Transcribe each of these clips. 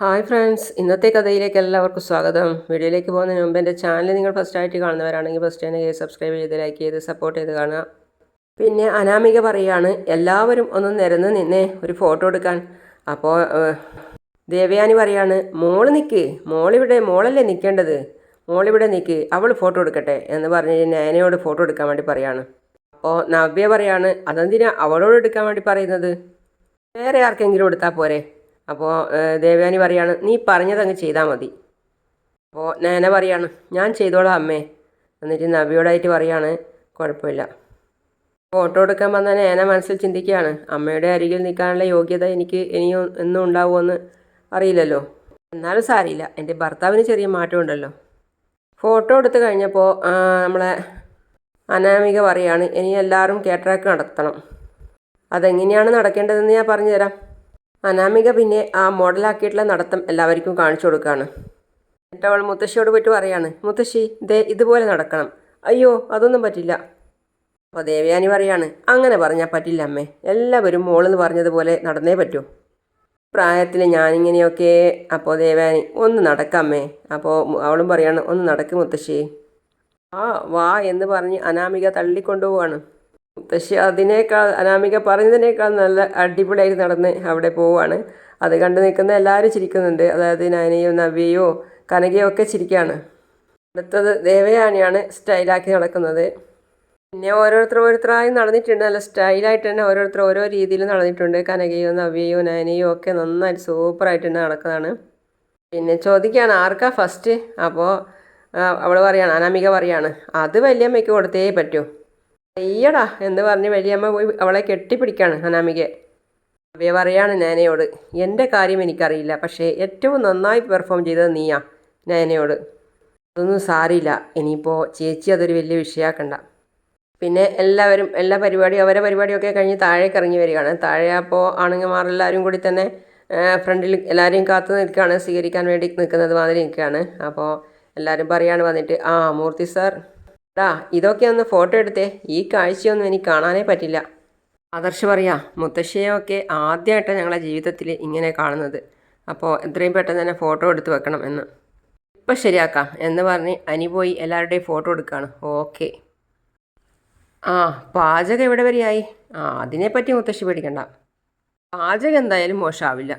Hi friends ഇന്നത്തെ കഥയിലേക്ക് എല്ലാവർക്കും സ്വാഗതം. വീഡിയോയിലേക്ക് പോകുന്നതിന് മുമ്പ് എന്റെ ചാനൽ നിങ്ങൾ ഫസ്റ്റ് ആയിട്ട് കാണുന്നവരാണെങ്കിൽ ഫസ്റ്റ് തന്നെ സബ്സ്ക്രൈബ് ചെയ്ത് ലൈക്ക് ചെയ്ത് സപ്പോർട്ട് ചെയ്ത് കാണുക. പിന്നെ അനാമിക പറയാണ് എല്ലാവരും ഒന്ന് നിരന്ന് നിന്നേ ഒരു ഫോട്ടോ എടുക്കാൻ. അപ്പോൾ ദേവയാനി പറയാണ് മോൾ നിൽക്ക് മോളിവിടെ മോളല്ലേ നിൽക്കേണ്ടത് മോളിവിടെ നിൽക്ക് അവൾ ഫോട്ടോ എടുക്കട്ടെ എന്ന് പറഞ്ഞ് നയനയോട് ഫോട്ടോ എടുക്കാൻ വേണ്ടി പറയാണ്. അപ്പോൾ നവ്യ പറയാണ് അതെന്തിനാ അവളോട് എടുക്കാൻ വേണ്ടി പറയുന്നത്? വേറെ ആർക്കെങ്കിലും എടുത്താൽ പോരെ? അപ്പോൾ ദേവയാനി പറയാണ് നീ പറഞ്ഞതങ്ങ് ചെയ്താൽ മതി. അപ്പോൾ നേന പറയാണ് ഞാൻ ചെയ്തോളാം അമ്മേ. എന്നിട്ട് നബിയോടായിട്ട് പറയാണ് കുഴപ്പമില്ല. ഫോട്ടോ എടുക്കാൻ വന്ന നേന മനസ്സിൽ ചിന്തിക്കുകയാണ് അമ്മയുടെ അരികിൽ നിൽക്കാനുള്ള യോഗ്യത എനിക്ക് ഇനിയും എന്നും ഉണ്ടാവുമെന്ന് അറിയില്ലല്ലോ. എന്നാലും സാരിയില്ല എന്റെ ഭർത്താവിന് ചെറിയ മാറ്റമുണ്ടല്ലോ. ഫോട്ടോ എടുത്തു കഴിഞ്ഞപ്പോൾ നമ്മളെ അനാമിക പറയാണ് ഇനി എല്ലാവരും കേട്ടറാക്ക് നടത്തണം. അതെങ്ങനെയാണ് നടക്കേണ്ടതെന്ന് ഞാൻ പറഞ്ഞു തരാം അനാമിക പിന്നെ ആ മോഡലാക്കിയിട്ടുള്ള നടത്തം എല്ലാവർക്കും കാണിച്ചു കൊടുക്കുകയാണ് എന്നിട്ട് അവൾ മുത്തശ്ശിയോട് പോയിട്ട് പറയാണ് മുത്തശ്ശി ദേ ഇതുപോലെ നടക്കണം. അയ്യോ അതൊന്നും പറ്റില്ല. അപ്പോൾ ദേവയാനി പറയാണ് അങ്ങനെ പറഞ്ഞാൽ പറ്റില്ല അമ്മേ. എല്ലാവരും മോളെന്ന് പറഞ്ഞതുപോലെ നടന്നേ പറ്റൂ. പ്രായത്തിൽ ഞാനിങ്ങനെയൊക്കെ അപ്പോൾ ദേവയാനി ഒന്ന് നടക്കാമേ അപ്പോൾ അവളും പറയാണ് ഒന്ന് നടക്ക് മുത്തശ്ശി. ആ വാ എന്ന് പറഞ്ഞ് അനാമിക തള്ളിക്കൊണ്ടുപോവാണ്. മുത്തശ്ശി അതിനേക്കാൾ അനാമിക പറഞ്ഞതിനേക്കാൾ നല്ല അടിപൊളിയായി നടന്ന് അവിടെ പോവുകയാണ് അത് കണ്ടു നിൽക്കുന്ന എല്ലാവരും ചിരിക്കുന്നുണ്ട്. അതായത് നയനയോ നവ്യയോ കനകയോ ഒക്കെ ചിരിക്കുകയാണ് അടുത്തത് ദേവയാനിയാണ് സ്റ്റൈലാക്കി നടക്കുന്നത്. പിന്നെ ഓരോരുത്തർ ഓരോരുത്തരായി നടന്നിട്ടുണ്ട്. നല്ല സ്റ്റൈലായിട്ട് തന്നെ ഓരോരുത്തർ ഓരോ രീതിയിൽ നടന്നിട്ടുണ്ട്. കനകയോ നവ്യയോ നയനയോ ഒക്കെ നന്നായിട്ട് സൂപ്പറായിട്ട് തന്നെ നടക്കുന്നതാണ്. പിന്നെ ചോദിക്കുകയാണ് ആർക്കാ ഫസ്റ്റ് അപ്പോൾ അവൾ പറയാണ് അനാമിക പറയാണ് അത് വലിയ അമ്മയ്ക്ക് കൊടുത്തേ പറ്റൂ. അയ്യടാ എന്ന് പറഞ്ഞ് വലിയമ്മ പോയി അവളെ കെട്ടിപ്പിടിക്കാണ് അനാമികയെ. അവയെ പറയാണ് നയനയോട് എന്റെ കാര്യം എനിക്കറിയില്ല പക്ഷേ ഏറ്റവും നന്നായി പെർഫോം ചെയ്തത് നീയാ നയനയോട്. അതൊന്നും സാരിയില്ല ഇനിയിപ്പോൾ ചേച്ചി അതൊരു വലിയ വിഷയമാക്കണ്ട പിന്നെ എല്ലാവരും എല്ലാ പരിപാടിയും അവരെ പരിപാടിയൊക്കെ കഴിഞ്ഞ് താഴേക്ക് ഇറങ്ങി വരികയാണ്. താഴെ അപ്പോൾ ആണുങ്ങന്മാരെല്ലാവരും കൂടി തന്നെ ഫ്രണ്ടിൽ എല്ലാവരെയും കാത്തു നിൽക്കുകയാണ് സ്വീകരിക്കാൻ വേണ്ടി നിൽക്കുന്നത് മാതിരി നിൽക്കുകയാണ്. അപ്പോൾ എല്ലാവരും പറയാണ് വന്നിട്ട് ആ മൂർത്തി സാർ ഡാ ഇതൊക്കെ ഒന്ന് ഫോട്ടോ എടുത്തേ. ഈ കാഴ്ചയൊന്നും എനിക്ക് കാണാനേ പറ്റില്ല. ആദർശ് പറയാ മുത്തശ്ശിയൊക്കെ ആദ്യമായിട്ടാണ് ഞങ്ങളെ ജീവിതത്തിൽ ഇങ്ങനെ കാണുന്നത്. അപ്പോൾ എത്രയും പെട്ടെന്ന് തന്നെ ഫോട്ടോ എടുത്ത് വെക്കണം എന്ന്. ഇപ്പം ശരിയാക്കാം എന്ന് പറഞ്ഞ് അനി പോയി എല്ലാവരുടെയും ഫോട്ടോ എടുക്കുകയാണ് ഓക്കെ. ആ പാചകം എവിടെ വരെയായി? ആ അതിനെപ്പറ്റി മുത്തശ്ശി പേടിക്കണ്ട. പാചകം എന്തായാലും മോശമാവില്ല.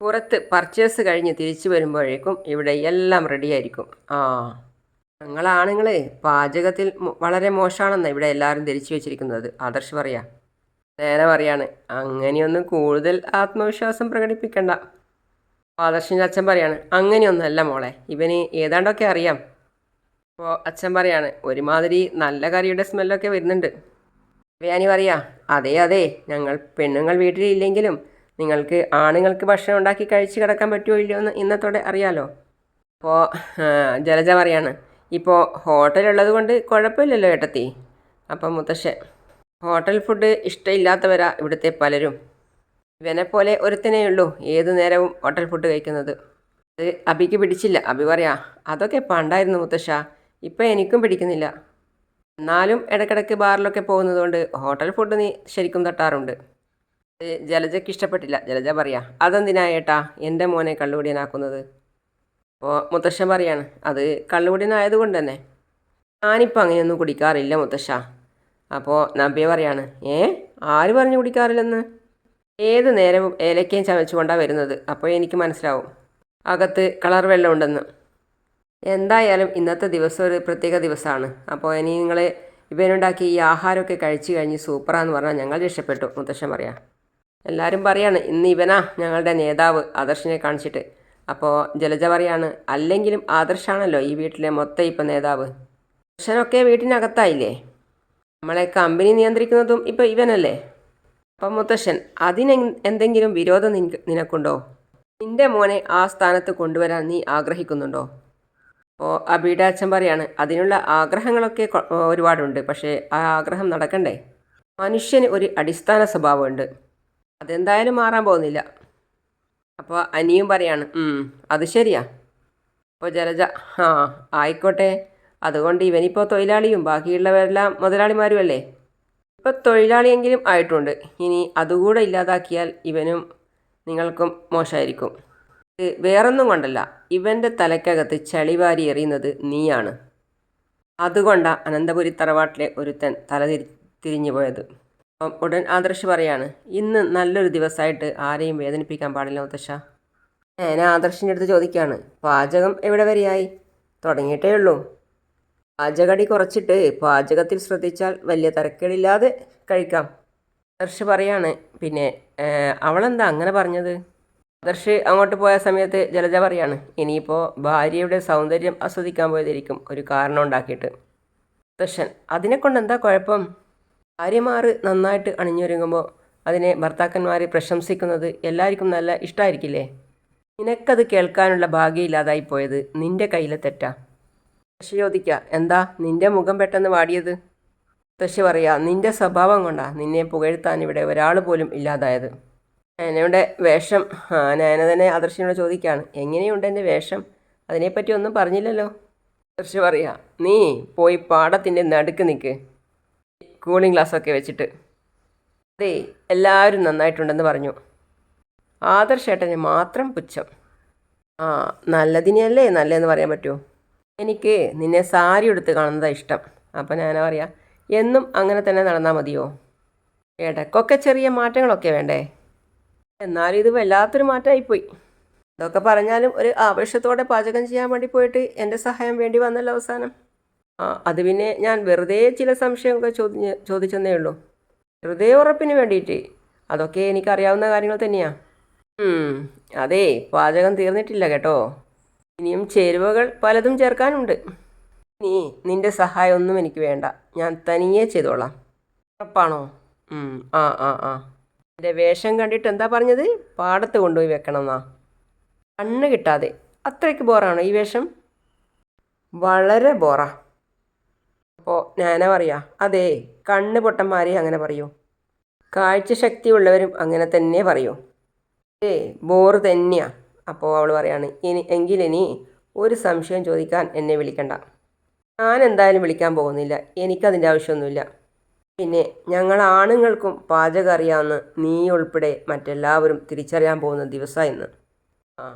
പുറത്ത് പർച്ചേസ് കഴിഞ്ഞ് തിരിച്ചു വരുമ്പോഴേക്കും ഇവിടെ എല്ലാം റെഡിയായിരിക്കും ആ. ഞങ്ങളാണുങ്ങൾ പാചകത്തിൽ വളരെ മോശമാണെന്ന് ഇവിടെ എല്ലാവരും ധരിച്ചു വെച്ചിരിക്കുന്നത്. ആദർശ് പറയാ. നേരെ പറയാണ് അങ്ങനെയൊന്നും കൂടുതൽ ആത്മവിശ്വാസം പ്രകടിപ്പിക്കണ്ട. ആദർശിന്റെ അച്ഛൻ പറയാണ് അങ്ങനെയൊന്നുമല്ല മോളെ. ഇവന് ഏതാണ്ടൊക്കെ അറിയാം. അപ്പോൾ അച്ഛൻ പറയാണ് ഒരുമാതിരി നല്ല കറിയുടെ സ്മെല്ലൊക്കെ വരുന്നുണ്ട്. വ്യാനി പറയാ അതെ അതെ. ഞങ്ങൾ പെണ്ണുങ്ങൾ വീട്ടിലില്ലെങ്കിലും നിങ്ങൾക്ക് ആണുങ്ങൾക്ക് ഭക്ഷണം ഉണ്ടാക്കി കഴിച്ച് കിടക്കാൻ പറ്റുമോ ഇല്ലയോ എന്ന് ഇന്നത്തോടെ അറിയാലോ. അപ്പോൾ ജലജ പറയാണ് ഇപ്പോൾ ഹോട്ടലുള്ളത് കൊണ്ട് കുഴപ്പമില്ലല്ലോ ഏട്ടത്തി. അപ്പം മുത്തശ്ശൻ ഹോട്ടൽ ഫുഡ് ഇഷ്ടമില്ലാത്തവരാ ഇവിടുത്തെ പലരും. ഇവനെപ്പോലെ ഒരുത്തനേ ഉള്ളൂ ഏതു നേരവും ഹോട്ടൽ ഫുഡ് കഴിക്കുന്നത്. അത് അബിക്ക് പിടിച്ചില്ല. അബി പറയാ അതൊക്കെ പണ്ടായിരുന്നു മുത്തശ്ശ ഇപ്പം എനിക്കും പിടിക്കുന്നില്ല. എന്നാലും ഇടക്കിടക്ക് ബാറിലൊക്കെ പോകുന്നതുകൊണ്ട് ഹോട്ടൽ ഫുഡ് നീ ശരിക്കും തട്ടാറുണ്ട്. ജലജയ്ക്ക് ഇഷ്ടപ്പെട്ടില്ല. ജലജ പറയാ അതെന്തിനാ ഏട്ടാ എന്റെ മോനെ കള്ളുകുടിയനാക്കുന്നത് അപ്പോൾ മുത്തശ്ശൻ പറയാണ് അത് കള്ളുകുടിയനായതുകൊണ്ട് തന്നെ. ഞാനിപ്പോൾ അങ്ങനെയൊന്നും കുടിക്കാറില്ല മുത്തശ്ശ. അപ്പോൾ നബിയ പറയാണ് ഏ? ആര് പറഞ്ഞു കുടിക്കാറില്ലെന്ന്? ഏത് നേരവും ഏലക്കയും ചവച്ചുകൊണ്ടാണ് വരുന്നത്? അപ്പോൾ എനിക്ക് മനസ്സിലാവും. അകത്ത് കളർ വെള്ളം ഉണ്ടെന്ന്. എന്തായാലും ഇന്നത്തെ ദിവസം ഒരു പ്രത്യേക ദിവസമാണ്. അപ്പോൾ ഇനി നിങ്ങൾ ഇവനുണ്ടാക്കി ഈ ആഹാരമൊക്കെ കഴിച്ചു കഴിഞ്ഞ് സൂപ്പറാന്ന് പറഞ്ഞാൽ ഞങ്ങൾ രക്ഷപ്പെട്ടു മുത്തശ്ശൻ പറയാം. എല്ലാവരും പറയാണ് ഇന്ന് ഇവനാ ഞങ്ങളുടെ നേതാവ് ആദർശിനെ കാണിച്ചിട്ട്. അപ്പോൾ ജലജ പറയാണ് അല്ലെങ്കിലും ആദർശാണല്ലോ ഈ വീട്ടിലെ മൊത്തം ഇപ്പം നേതാവ്. ദർശനൊക്കെ വീട്ടിനകത്തായില്ലേ? നമ്മളെ കമ്പനി നിയന്ത്രിക്കുന്നതും ഇപ്പം ഇവനല്ലേ? അപ്പം മുത്തശ്ശൻ അതിന് എന്തെങ്കിലും വിരോധം നിനക്കുണ്ടോ? നിന്റെ മോനെ ആ സ്ഥാനത്ത് കൊണ്ടുവരാൻ നീ ആഗ്രഹിക്കുന്നുണ്ടോ? ഓ അബിയുടെ അച്ഛൻ പറയാണ് അതിനുള്ള ആഗ്രഹങ്ങളൊക്കെ ഒരുപാടുണ്ട് പക്ഷേ ആ ആഗ്രഹം നടക്കണ്ടേ? മനുഷ്യന് ഒരു അടിസ്ഥാന സ്വഭാവമുണ്ട്. അതെന്തായാലും മാറാൻ പോകുന്നില്ല. അപ്പോൾ അനിയും പറയാണ് അത് ശരിയാ. അപ്പോൾ ജലജ ആ ആയിക്കോട്ടെ. അതുകൊണ്ട് ഇവനിപ്പോൾ തൊഴിലാളിയും ബാക്കിയുള്ളവരെല്ലാം മുതലാളിമാരും അല്ലേ ഇപ്പോൾ തൊഴിലാളിയെങ്കിലും ആയിട്ടുണ്ട്. ഇനി അതുകൂടെ ഇല്ലാതാക്കിയാൽ ഇവനും നിങ്ങൾക്കും മോശമായിരിക്കും. ഇത് വേറൊന്നും കൊണ്ടല്ല. ഇവന്റെ തലക്കകത്ത് ചളിവാരി എറിയുന്നത് നീയാണ്. അതുകൊണ്ടാണ് അനന്തപുരി തറവാട്ടിലെ ഒരുത്തൻ തല തിരി തിരിഞ്ഞു പോയത് ഉടൻ ആദർശ് പറയാണ് ഇന്ന് നല്ലൊരു ദിവസമായിട്ട് ആരെയും വേദനിപ്പിക്കാൻ പാടില്ല മുത്തശ്ശ. ഞാൻ ആദർശിന്റെ അടുത്ത് ചോദിക്കുകയാണ് പാചകം എവിടെ വരെയായി? തുടങ്ങിയിട്ടേ ഉള്ളൂ. പാചകടി കുറച്ചിട്ട് പാചകത്തിൽ ശ്രദ്ധിച്ചാൽ വലിയ തിരക്കേടില്ലാതെ കഴിക്കാം. ആദർശ് പറയാണ് പിന്നെ അവളെന്താ അങ്ങനെ പറഞ്ഞത്? ആദർശ് അങ്ങോട്ട് പോയ സമയത്ത് ജലജ പറയാണ് ഇനിയിപ്പോൾ ഭാര്യയുടെ സൗന്ദര്യം ആസ്വദിക്കാൻ പോയതായിരിക്കും ഒരു കാരണം ഉണ്ടാക്കിയിട്ട്. ദർശൻ അതിനെക്കൊണ്ട് എന്താ കുഴപ്പം? ഭാര്യമാർ നന്നായിട്ട് അണിഞ്ഞൊരുങ്ങുമ്പോൾ അതിനെ ഭർത്താക്കന്മാർ പ്രശംസിക്കുന്നത് എല്ലാവർക്കും നല്ല ഇഷ്ടമായിരിക്കില്ലേ നിനക്കത് കേൾക്കാനുള്ള ഭാഗ്യമില്ലാതായി പോയത് നിന്റെ കയ്യിലെ തെറ്റാ. ശശി ചോദിക്കുക എന്താ നിന്റെ മുഖം പെട്ടെന്ന് വാടിയത്? ശശി പറയാ നിന്റെ സ്വഭാവം കൊണ്ടാ നിന്നെ പുകഴ്ത്താൻ ഇവിടെ ഒരാൾ പോലും ഇല്ലാതായത്. നയനയുടെ വേഷം നയന തന്നെ ആദർശിനോട് ചോദിക്കുകയാണ് എങ്ങനെയുണ്ട് എന്റെ വേഷം? അതിനെപ്പറ്റി ഒന്നും പറഞ്ഞില്ലല്ലോ? ആദർശ് പറയാ നീ പോയി പാടത്തിന്റെ നടുക്ക് നിൽക്ക്. കൂളിംഗ് ഗ്ലാസ്സൊക്കെ വെച്ചിട്ട്. അതെ എല്ലാവരും നന്നായിട്ടുണ്ടെന്ന് പറഞ്ഞു. ആദർശേട്ടന് മാത്രം പുച്ഛം. ആ നല്ലതിനെയല്ലേ? നല്ലതെന്ന് പറയാൻ പറ്റുമോ എനിക്ക് നിന്നെ സാരി എടുത്ത് കാണുന്നതാണ് ഇഷ്ടം. അപ്പം ഞാൻ പറയാം എന്നും അങ്ങനെ തന്നെ നടന്നാൽ മതിയോ? ഇടയ്ക്കൊക്കെ ചെറിയ മാറ്റങ്ങളൊക്കെ വേണ്ടേ? എന്നാലും ഇത് വല്ലാത്തൊരു മാറ്റമായിപ്പോയി ഇതൊക്കെ പറഞ്ഞാലും ഒരു ആവേശത്തോടെ പാചകം ചെയ്യാൻ വേണ്ടി പോയിട്ട് എന്റെ സഹായം വേണ്ടി വന്നല്ലോ അവസാനം. അത് പിന്നെ ഞാൻ വെറുതെ ചില സംശയമൊക്കെ ചോദി ചോദിച്ചെന്നേ ഉള്ളൂ. വെറുതെ ഉറപ്പിന് വേണ്ടിയിട്ട്. അതൊക്കെ എനിക്കറിയാവുന്ന കാര്യങ്ങൾ തന്നെയാണ് അതെ പാചകം തീർന്നിട്ടില്ല കേട്ടോ. ഇനിയും ചേരുവകൾ പലതും ചേർക്കാനുണ്ട്. നീ നിന്റെ സഹായമൊന്നും എനിക്ക് വേണ്ട. ഞാൻ തനിയെ ചെയ്തോളാം. ഉറപ്പാണോ? ആ ആ ആ. എന്റെ വേഷം കണ്ടിട്ട് എന്താ പറഞ്ഞത്? പാടത്ത് കൊണ്ടുപോയി വെക്കണമെന്നാ? കണ്ണ് കിട്ടാതെ. അത്രയ്ക്ക് ബോറാണോ ഈ വേഷം? വളരെ ബോറാ. അപ്പോൾ ഞാനാ പറയാ അതെ കണ്ണ് പൊട്ടന്മാരെ അങ്ങനെ പറയൂ. കാഴ്ചശക്തി ഉള്ളവരും അങ്ങനെ തന്നെ പറയൂ. ഏ ബോറ് തന്നെയാ അപ്പോൾ അവൾ പറയാണ്. ഇനി എങ്കിലിനി ഒരു സംശയം ചോദിക്കാൻ എന്നെ വിളിക്കണ്ട. ഞാൻ എന്തായാലും വിളിക്കാൻ പോകുന്നില്ല. എനിക്കതിന്റെ ആവശ്യമൊന്നുമില്ല. പിന്നെ ഞങ്ങൾ ആണുങ്ങൾക്കും പാചകം അറിയാമെന്ന് നീ ഉൾപ്പെടെ മറ്റെല്ലാവരും തിരിച്ചറിയാൻ പോകുന്ന ദിവസമാണ് ഇന്ന്. ആ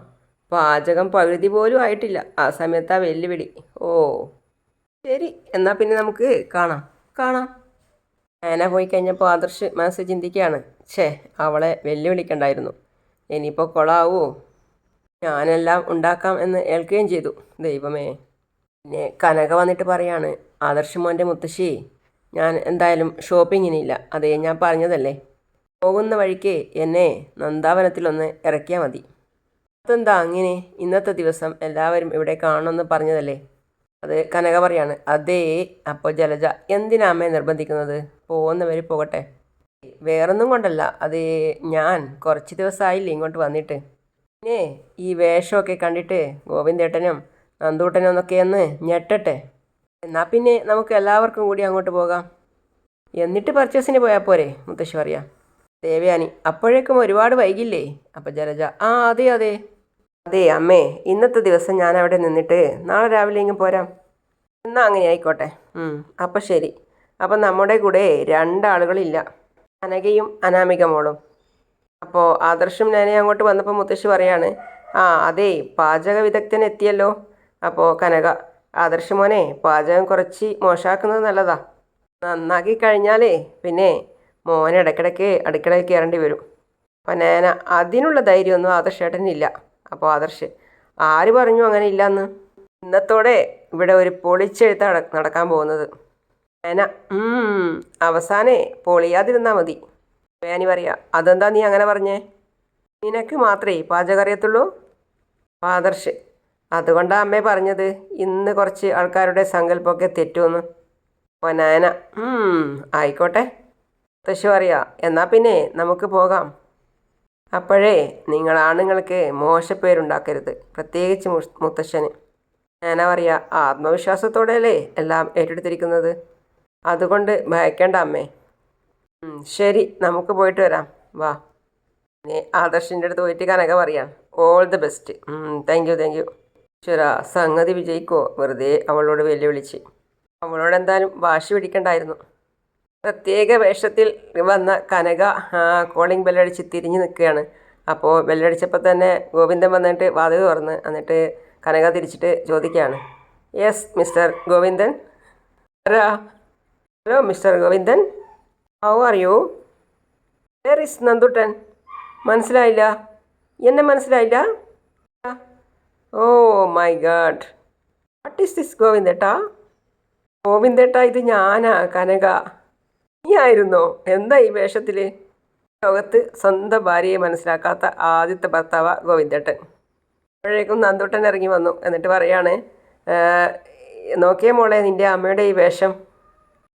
പാചകം പകുതി പോലും ആയിട്ടില്ല. ആ സമയത്താ വെല്ലുവിളി. ഓ. ശരി എന്നാൽ പിന്നെ നമുക്ക് കാണാം. കാണാം. ആന പോയി കഴിഞ്ഞപ്പോൾ ആദർശ് മനസ്സ് ചിന്തിക്കുകയാണ് ഛേ അവളെ വെല്ലുവിളിക്കണ്ടായിരുന്നു. ഇനിയിപ്പോൾ കൊളാവോ? ഞാനെല്ലാം ഉണ്ടാക്കാം എന്ന് ഏൽക്കുകയും ചെയ്തു. ദൈവമേ. പിന്നെ കനക വന്നിട്ട് പറയാണ് ആദർശ് മോന്റെ മുത്തശ്ശി ഞാൻ എന്തായാലും ഷോപ്പിങ്ങിനില്ല. അതേ ഞാൻ പറഞ്ഞതല്ലേ. പോകുന്ന വഴിക്ക് എന്നെ നന്ദാവനത്തിലൊന്ന് ഇറക്കിയാൽ മതി. അതെന്താ അങ്ങനെ? ഇന്നത്തെ ദിവസം എല്ലാവരും ഇവിടെ കാണണമെന്ന് പറഞ്ഞതല്ലേ? അത് കനക പറയാണ് അതേ അപ്പോൾ ജലജ എന്തിനാ അമ്മയെ നിർബന്ധിക്കുന്നത്? പോകുന്നവർ പോകട്ടെ. വേറൊന്നും കൊണ്ടല്ല. അത് ഞാൻ കുറച്ച് ദിവസമായില്ലേ ഇങ്ങോട്ട് വന്നിട്ട്. പിന്നെ ഈ വേഷമൊക്കെ കണ്ടിട്ട് ഗോവിന്ദേട്ടനും നന്ദൂട്ടനും എന്നൊക്കെ ഒന്ന് ഞെട്ടട്ടെ. എന്നാൽ പിന്നെ നമുക്ക് എല്ലാവർക്കും കൂടി അങ്ങോട്ട് പോകാം. എന്നിട്ട് പർച്ചേസിന് പോയാൽ പോരെ മുത്തശ്ശി പറയാം. ദേവയാനി അപ്പോഴേക്കും ഒരുപാട് വൈകില്ലേ? അപ്പം ജലജ ആ അതെ അതെ. അതെ അമ്മേ. ഇന്നത്തെ ദിവസം ഞാൻ അവിടെ നിന്നിട്ട് നാളെ രാവിലെ ഇങ്ങ് പോരാം. എന്നാൽ അങ്ങനെ ആയിക്കോട്ടെ. അപ്പം ശരി. അപ്പം നമ്മുടെ കൂടെ രണ്ടാളുകളില്ല. അനഘയും അനാമിക മോളും അപ്പോൾ ആദർശം ഞാനേ അങ്ങോട്ട് വന്നപ്പോൾ മുത്തശ്ശി പറയാണ് ആ അതെ പാചക വിദഗ്ധൻ എത്തിയല്ലോ. അപ്പോൾ കനക ആദർശ മോനെ പാചകം കുറച്ച് മോശമാക്കുന്നത് നല്ലതാ. നന്നാക്കി കഴിഞ്ഞാലേ പിന്നെ മോനെ ഇടയ്ക്കിടയ്ക്ക് അടുക്കളയിൽ കയറേണ്ടി വരും. അപ്പം ഞാൻ അതിനുള്ള ധൈര്യമൊന്നും ആദർശേട്ടനില്ല. അപ്പോൾ ആദർശ് ആര് പറഞ്ഞു അങ്ങനെ ഇല്ലയെന്ന് ഇന്നത്തോടെ ഇവിടെ ഒരു പൊളിച്ചെഴുത്ത് നടക്കാൻ പോകുന്നത്. വേന അവസാനേ പൊളിയാതിരുന്നാൽ മതി. വേനി പറയാ അതെന്താ നീ അങ്ങനെ പറഞ്ഞേ? നിനക്ക് മാത്രമേ പാചകം അറിയത്തുള്ളൂ? ആദർശ് അതുകൊണ്ടാണ് അമ്മേ പറഞ്ഞത് ഇന്ന് കുറച്ച് ആൾക്കാരുടെ സങ്കല്പമൊക്കെ തെറ്റുമെന്ന് അപ്പോൾ നാന ആയിക്കോട്ടെ തശു അറിയാം എന്നാൽ പിന്നെ നമുക്ക് പോകാം. അപ്പോഴേ നിങ്ങൾ ആണുങ്ങൾക്ക് മോശപ്പേരുണ്ടാക്കരുത് പ്രത്യേകിച്ച് മുത്തശ്ശന്. ഞാനാ പറയാ ആത്മവിശ്വാസത്തോടെയല്ലേ എല്ലാം ഏറ്റെടുത്തിരിക്കുന്നത്? അതുകൊണ്ട് ഭയക്കേണ്ട അമ്മേ. ശരി നമുക്ക് പോയിട്ട് വരാം. വാ. ഇനി ആദർശിന്റെ അടുത്ത് പോയിട്ട് കനക പറയാം all the best thank you thank you ശരാ സംഗതി വിജയിക്കോ? വെറുതെ അവളോട് വെല്ലുവിളിച്ച്. അവളോട് എന്തായാലും വാശി പിടിക്കണ്ടായിരുന്നു. പ്രത്യേക വേഷത്തിൽ വന്ന കനക കോളിംഗ് ബെല്ലടിച്ച് തിരിഞ്ഞു നിൽക്കുകയാണ്. അപ്പോൾ ബെല്ലടിച്ചപ്പോൾ തന്നെ ഗോവിന്ദൻ വന്നിട്ട് വാതിൽ തുറന്ന് എന്നിട്ട് കനക തിരിച്ചിട്ട് ചോദിക്കുകയാണ്. Yes mister Govindan. ആരാ? Hello mister Govindan. How are you where is Nanduttan? മനസ്സിലായില്ല. എന്നെ മനസ്സിലായില്ല? ഓ my god what is this ഗോവിന്ദേട്ടാ? ഗോവിന്ദേട്ടാ ഇത് ഞാനാ കനക. നീ ആയിരുന്നോ എന്താ ഈ വേഷത്തിൽ ലോകത്ത് സ്വന്തം ഭാര്യയെ മനസ്സിലാക്കാത്ത ആദ്യത്തെ ഭർത്താവ ഗോവിന്ദേട്ടൻ. അപ്പോഴേക്കും നന്ദുട്ടൻ ഇറങ്ങി വന്നു. എന്നിട്ട് പറയാണ് നോക്കിയ മോളെ നിന്റെ അമ്മയുടെ ഈ വേഷം.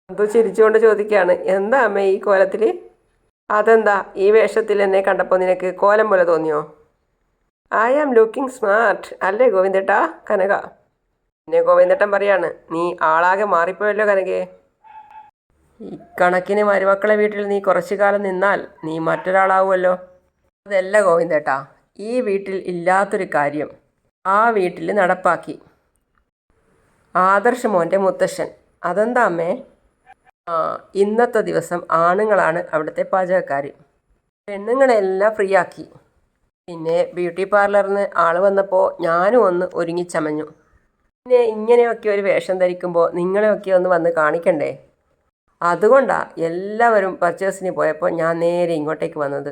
നന്ദു ചിരിച്ചുകൊണ്ട് ചോദിക്കുകയാണ് എന്താ അമ്മ ഈ കോലത്തിൽ അതെന്താ? ഈ വേഷത്തിൽ എന്നെ കണ്ടപ്പോൾ നിനക്ക് കോലം പോലെ തോന്നിയോ? I am looking smart. അല്ലേ ഗോവിന്ദേട്ടാ? കനക. പിന്നെ ഗോവിന്ദേട്ടൻ പറയാണ് നീ ആളാകെ മാറിപ്പോയല്ലോ കനകേ. ഇക്കണക്കിന് മരുമക്കളെ വീട്ടിൽ നീ കുറച്ചു കാലം നിന്നാൽ നീ മറ്റൊരാളാവുമല്ലോ. അതല്ല ഗോവിന്ദേട്ടാ ഈ വീട്ടിൽ ഇല്ലാത്തൊരു കാര്യം ആ വീട്ടിൽ നടപ്പാക്കി. ആദർശ മോന്റെ മുത്തശ്ശൻ. അതെന്താ അമ്മേ? ആ ഇന്നത്തെ ദിവസം ആണുങ്ങളാണ് അവിടുത്തെ പാചകക്കാർ പെണ്ണുങ്ങളെല്ലാം ഫ്രീ ആക്കി പിന്നെ ബ്യൂട്ടി പാർലറിന് ആൾ വന്നപ്പോൾ ഞാനും ഒന്ന് ഒരുങ്ങിച്ചമഞ്ഞു പിന്നെ ഇങ്ങനെയൊക്കെ ഒരു വേഷം ധരിക്കുമ്പോൾ നിങ്ങളെയൊക്കെ ഒന്ന് വന്ന് കാണിക്കണ്ടേ? അതുകൊണ്ടാണ് എല്ലാവരും പർച്ചേസിന് പോയപ്പോൾ ഞാൻ നേരെ ഇങ്ങോട്ടേക്ക് വന്നത്.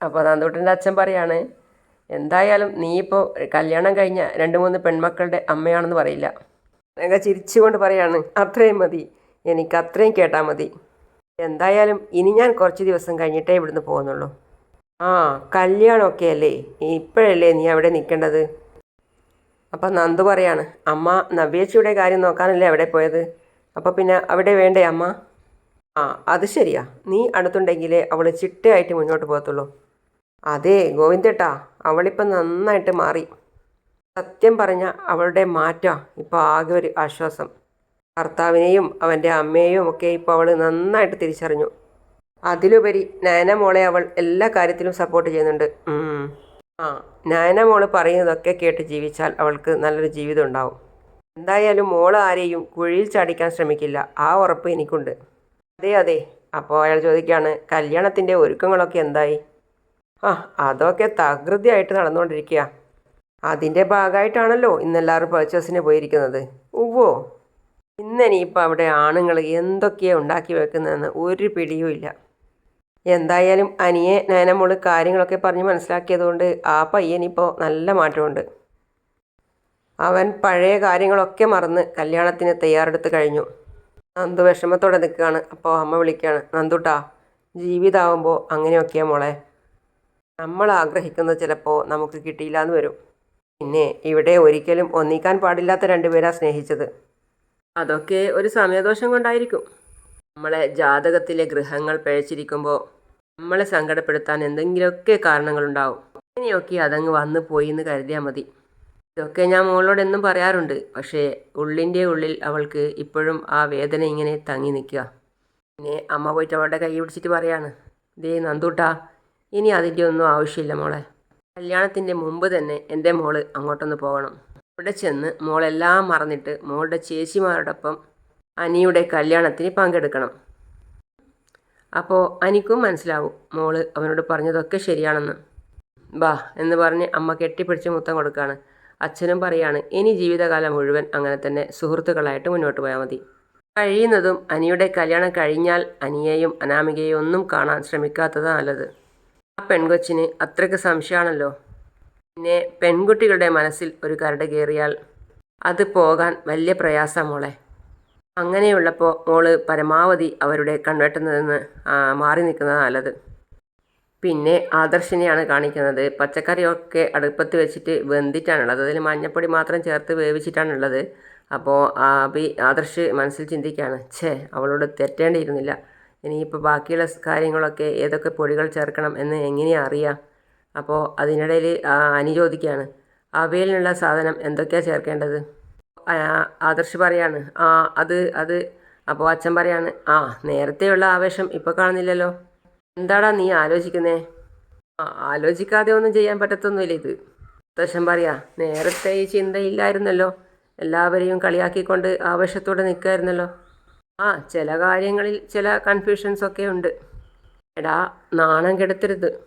അപ്പോൾ നന്ദൂട്ടന്റെ അച്ഛൻ പറയാണ് എന്തായാലും നീ ഇപ്പോൾ കല്യാണം കഴിഞ്ഞ രണ്ട് മൂന്ന് പെൺമക്കളുടെ അമ്മയാണെന്ന് പറയില്ല. ഞങ്ങൾ ചിരിച്ചുകൊണ്ട് പറയാണ് അത്രയും മതി എനിക്ക് അത്രയും കേട്ടാൽ മതി. എന്തായാലും ഇനി ഞാൻ കുറച്ച് ദിവസം കഴിഞ്ഞിട്ടേ ഇവിടുന്ന് പോകുന്നുള്ളൂ. ആ കല്യാണമൊക്കെ അല്ലേ? ഇപ്പോഴല്ലേ നീ അവിടെ നിൽക്കേണ്ടത്? അപ്പം നന്ദു പറയാണ് അമ്മ നവ്യേച്ചിയുടെ കാര്യം നോക്കാനല്ലേ അവിടെ പോയത്? അപ്പോൾ പിന്നെ അവിടെ വേണ്ടേ അമ്മ? ആ അത് ശരിയാ. നീ അടുത്തുണ്ടെങ്കിലേ അവൾ ചിട്ടയായിട്ട് മുന്നോട്ട് പോകത്തുള്ളൂ. അതെ ഗോവിന്ദേട്ടാ അവളിപ്പം നന്നായിട്ട് മാറി. സത്യം പറഞ്ഞ അവളുടെ മാറ്റാ ഇപ്പോൾ ആകെ ഒരു ആശ്വാസം. ഭർത്താവിനെയും അവന്റെ അമ്മയെയും ഒക്കെ ഇപ്പോൾ അവൾ നന്നായിട്ട് തിരിച്ചറിഞ്ഞു. അതിലുപരി നയന മോളെ അവൾ എല്ലാ കാര്യത്തിലും സപ്പോർട്ട് ചെയ്യുന്നുണ്ട്. ആ നയന മോൾ പറയുന്നതൊക്കെ കേട്ട് ജീവിച്ചാൽ അവൾക്ക് നല്ലൊരു ജീവിതം ഉണ്ടാവും. എന്തായാലും മോൾ ആരെയും കുഴിയിൽ ചാടിക്കാൻ ശ്രമിക്കില്ല. ആ ഉറപ്പ് എനിക്കുണ്ട്. അതെ അതെ. അപ്പോൾ അയാൾ ചോദിക്കുകയാണ് കല്യാണത്തിന്റെ ഒരുക്കങ്ങളൊക്കെ എന്തായി? ആ അതൊക്കെ തകൃതിയായിട്ട് നടന്നുകൊണ്ടിരിക്കുക അതിന്റെ ഭാഗമായിട്ടാണല്ലോ ഇന്നെല്ലാവരും പർച്ചേസിന് പോയിരിക്കുന്നത്. ഉവ്വോ. ഇന്നിനിയിപ്പോൾ അവിടെ ആണുങ്ങൾ എന്തൊക്കെയാണ് ഉണ്ടാക്കി വെക്കുന്നതെന്ന് ഒരു പിടിയും ഇല്ല. എന്തായാലും അനിയെ നയനമോൾ കാര്യങ്ങളൊക്കെ പറഞ്ഞ് മനസ്സിലാക്കിയതുകൊണ്ട് ആ പയ്യനിപ്പോൾ നല്ല മാറ്റമുണ്ട്. അവൻ പഴയ കാര്യങ്ങളൊക്കെ മറന്ന് കല്യാണത്തിന് തയ്യാറെടുത്ത് കഴിഞ്ഞു. നന്ദു വിഷമത്തോടെ നിൽക്കുകയാണ്. അപ്പോൾ അമ്മ വിളിക്കുകയാണ് നന്ദുട്ടാ ജീവിതാവുമ്പോൾ അങ്ങനെയൊക്കെയാ മോളെ. നമ്മൾ ആഗ്രഹിക്കുന്നത് ചിലപ്പോൾ നമുക്ക് കിട്ടിയില്ല എന്ന് വരും. പിന്നെ ഇവിടെ ഒരിക്കലും ഒന്നിക്കാൻ പാടില്ലാത്ത രണ്ടുപേരാ സ്നേഹിച്ചത്. അതൊക്കെ ഒരു സമയദോഷം കൊണ്ടായിരിക്കും. നമ്മളെ ജാതകത്തിലെ ഗ്രഹങ്ങൾ പിഴച്ചിരിക്കുമ്പോൾ നമ്മളെ സങ്കടപ്പെടുത്താൻ എന്തെങ്കിലുമൊക്കെ കാരണങ്ങളുണ്ടാവും. അങ്ങനെയൊക്കെ അതങ്ങ് വന്നു പോയി എന്ന് കരുതിയാൽ മതി. ഇതൊക്കെ ഞാൻ മോളോട് എന്നും പറയാറുണ്ട്. പക്ഷേ ഉള്ളിന്റെ ഉള്ളിൽ അവൾക്ക് ഇപ്പോഴും ആ വേദന ഇങ്ങനെ തങ്ങി നിൽക്കുക. പിന്നെ അമ്മ പോയിട്ട് അവളുടെ കൈ പിടിച്ചിട്ട് പറയാണ് ദേ നന്ദൂട്ടാ ഇനി അതിന്റെ ഒന്നും ആവശ്യമില്ല മോളെ. കല്യാണത്തിന്റെ മുമ്പ് തന്നെ എന്റെ മോൾ അങ്ങോട്ടൊന്ന് പോകണം. അവിടെ ചെന്ന് മോളെല്ലാം മറന്നിട്ട് മോളുടെ ചേച്ചിമാരോടൊപ്പം അനിയുടെ കല്യാണത്തിന് പങ്കെടുക്കണം. അപ്പോൾ അനിക്കും മനസ്സിലാവും മോൾ അവനോട് പറഞ്ഞതൊക്കെ ശരിയാണെന്ന്. ബാ എന്ന് പറഞ്ഞ് അമ്മ കെട്ടിപ്പിടിച്ച് മുത്തം കൊടുക്കുകയാണ്. അച്ഛനും പറയാണ് ഇനി ജീവിതകാലം മുഴുവൻ അങ്ങനെ തന്നെ സുഹൃത്തുക്കളായിട്ട് മുന്നോട്ട് പോയാൽ മതി. കഴിയുന്നതും അനിയുടെ കല്യാണം കഴിഞ്ഞാൽ അനിയെയും അനാമികയെയും ഒന്നും കാണാൻ ശ്രമിക്കാത്തതാണ് നല്ലത്. ആ പെൺകൊച്ചിന് അത്രയ്ക്ക് സംശയമാണല്ലോ പിന്നെ പെൺകുട്ടികളുടെ മനസ്സിൽ ഒരു കരട് കയറിയാൽ അത് പോകാൻ വലിയ പ്രയാസം മോളെ. അങ്ങനെയുള്ളപ്പോൾ മോൾ പരമാവധി അവരുടെ ആ, മാറി നിൽക്കുന്നതാണ് നല്ലത്. പിന്നെ ആദർശിനെയാണ് കാണിക്കുന്നത്. പച്ചക്കറിയൊക്കെ അടുപ്പത്ത് വെച്ചിട്ട് വെന്തിട്ടാണുള്ളത്. അതിൽ മഞ്ഞപ്പൊടി മാത്രം ചേർത്ത് വേവിച്ചിട്ടാണുള്ളത്. അപ്പോൾ അഭി ആദർശ് മനസ്സിൽ ചിന്തിക്കുകയാണ് ഛേ അവളോട് തെറ്റേണ്ടിയിരുന്നില്ല. ഇനിയിപ്പോൾ ബാക്കിയുള്ള കാര്യങ്ങളൊക്കെ ഏതൊക്കെ പൊടികൾ ചേർക്കണം എന്ന് എങ്ങനെയാ അറിയാം? അപ്പോൾ അതിനിടയിൽ അനി ചോദിക്കുകയാണ് അവയിലുള്ള സാധനം എന്തൊക്കെയാണ് ചേർക്കേണ്ടത്? ആദർശ് പറയാണ് ആ അത് അത്. അപ്പോൾ അച്ഛൻ പറയാണ് ആ നേരത്തെയുള്ള ആവേശം ഇപ്പോൾ കാണുന്നില്ലല്ലോ. എന്താടാ നീ ആലോചിക്കുന്നേ? ആലോചിക്കാതെ ഒന്നും ചെയ്യാൻ പറ്റത്തൊന്നുമില്ല ഇത്. മുത്തശ്ശൻ പറയാ. നേരത്തെ ഈ ചിന്തയില്ലായിരുന്നല്ലോ. എല്ലാവരെയും കളിയാക്കിക്കൊണ്ട് ആവേശത്തോടെ നിൽക്കുമായിരുന്നല്ലോ ആ ചില കാര്യങ്ങളിൽ ചില കൺഫ്യൂഷൻസ് ഒക്കെ ഉണ്ട്. എടാ നാണം കെടുത്തരുത്.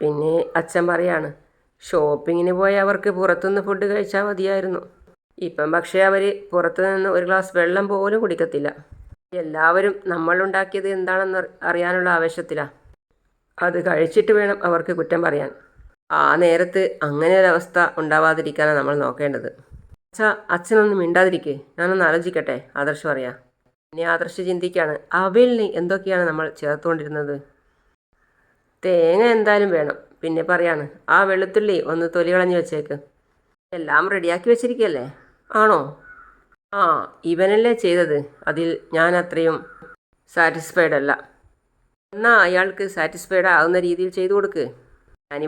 പിന്നെ അച്ഛൻ പറയാണ് ഷോപ്പിങ്ങിന് പോയി അവർക്ക് പുറത്തുനിന്ന് ഫുഡ് കഴിച്ചാൽ മതിയായിരുന്നു. ഇപ്പം പക്ഷേ അവർ പുറത്തുനിന്ന് ഒരു ഗ്ലാസ് വെള്ളം പോലും കുടിക്കത്തില്ല. എല്ലാവരും നമ്മളുണ്ടാക്കിയത് എന്താണെന്ന് അറിയാനുള്ള ആവേശത്തിലാണ് അത് കഴിച്ചിട്ട് വേണം അവർക്ക് കുറ്റം പറയാൻ. ആ നേരത്ത് അങ്ങനെ ഒരവസ്ഥ ഉണ്ടാവാതിരിക്കാനാണ് നമ്മൾ നോക്കേണ്ടത്. അച്ഛാ അച്ഛനൊന്നും മിണ്ടാതിരിക്കേ. ഞാനൊന്ന് ആലോചിക്കട്ടെ. ആദർശ് പറയാം. ഇനി ആദർശ് ചിന്തിക്കുകയാണ് അവലിന് എന്തൊക്കെയാണ് നമ്മൾ ചേർത്തുകൊണ്ടിരുന്നത്? തേങ്ങ എന്തായാലും വേണം. പിന്നെ പറയാണ് ആ വെളുത്തുള്ളി ഒന്ന് തൊലി കളഞ്ഞ് വെച്ചേക്ക്. എല്ലാം റെഡിയാക്കി വെച്ചിരിക്കല്ലേ? ആണോ? ആ ഇവനല്ലേ ചെയ്തത്. അതിൽ ഞാൻ അത്രയും സാറ്റിസ്ഫൈഡ് അല്ല. എന്നാൽ അയാൾക്ക് സാറ്റിസ്ഫൈഡ് ആകുന്ന രീതിയിൽ ചെയ്തു കൊടുക്ക്. ഞാനി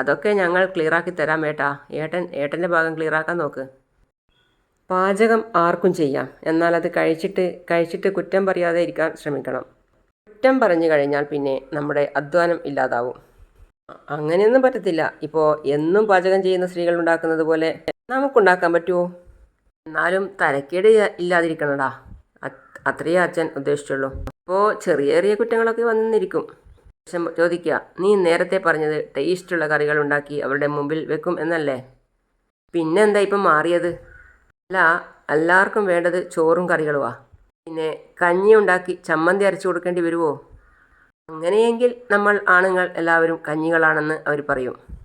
അതൊക്കെ ഞങ്ങൾ ക്ലിയറാക്കി തരാം ഏട്ടാ. ഏട്ടൻ ഏട്ടന്റെ ഭാഗം ക്ലിയറാക്കാൻ നോക്ക്. പാചകം ആർക്കും ചെയ്യാം. എന്നാൽ അത് കഴിച്ചിട്ട് കഴിച്ചിട്ട് കുറ്റം പറയാതെ ഇരിക്കാൻ ശ്രമിക്കണം. കുറ്റം പറഞ്ഞു കഴിഞ്ഞാൽ പിന്നെ നമ്മുടെ അധ്വാനം ഇല്ലാതാവും. അങ്ങനെയൊന്നും പറ്റത്തില്ല. ഇപ്പോൾ എന്നും പാചകം ചെയ്യുന്ന സ്ത്രീകൾ ഉണ്ടാക്കുന്നത് പോലെ നമുക്കുണ്ടാക്കാൻ പറ്റുമോ എന്നാലും തരക്കേട് ഇല്ലാതിരിക്കണടാ. അത്- അത്രയേ അച്ഛൻ ഉദ്ദേശിച്ചുള്ളൂ. അപ്പോൾ ചെറിയ ചെറിയ കുറ്റങ്ങളൊക്കെ വന്നിരിക്കും. പക്ഷെ ചോദിക്കുക നീ നേരത്തെ പറഞ്ഞത് ടേസ്റ്റുള്ള കറികൾ ഉണ്ടാക്കി അവരുടെ മുമ്പിൽ വെക്കും എന്നല്ലേ? പിന്നെന്താ ഇപ്പം മാറിയത്? അല്ല എല്ലാവർക്കും വേണ്ടത് ചോറും കറികളുമാ പിന്നെ കഞ്ഞി ഉണ്ടാക്കി ചമ്മന്തി അരച്ചു കൊടുക്കേണ്ടി വരുമോ അങ്ങനെയെങ്കിൽ നമ്മൾ ആണുങ്ങൾ എല്ലാവരും കഞ്ഞികളാണെന്ന് അവർ പറയും.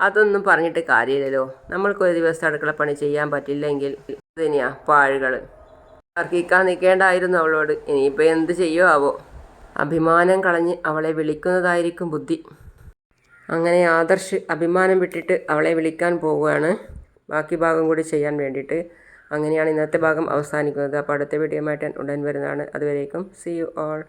അതൊന്നും പറഞ്ഞിട്ട് കാര്യമില്ലല്ലോ. നമ്മൾക്ക് ഒരു ദിവസം അടുക്കളപ്പണി ചെയ്യാൻ പറ്റില്ലെങ്കിൽ ഇതിനാ പാഴുകൾ തർക്കിക്കാൻ നിൽക്കേണ്ടായിരുന്നു അവളോട്. ഇനിയിപ്പോൾ എന്ത് ചെയ്യോ ആവോ അഭിമാനം കളഞ്ഞ് അവളെ വിളിക്കുന്നതായിരിക്കും ബുദ്ധി. അങ്ങനെ ആദർശ് അഭിമാനം വിട്ടിട്ട് അവളെ വിളിക്കാൻ പോവുകയാണ്. ബാക്കി ഭാഗം കൂടി ചെയ്യാൻ വേണ്ടിയിട്ട് അങ്ങനെയാണ് ഇന്നത്തെ ഭാഗം അവസാനിക്കുന്നത്. അപ്പോൾ അടുത്ത വീഡിയോ ആയിട്ട് ഉടൻ വരുന്നതാണ്. അതുവരേക്കും സി യു ഓൾ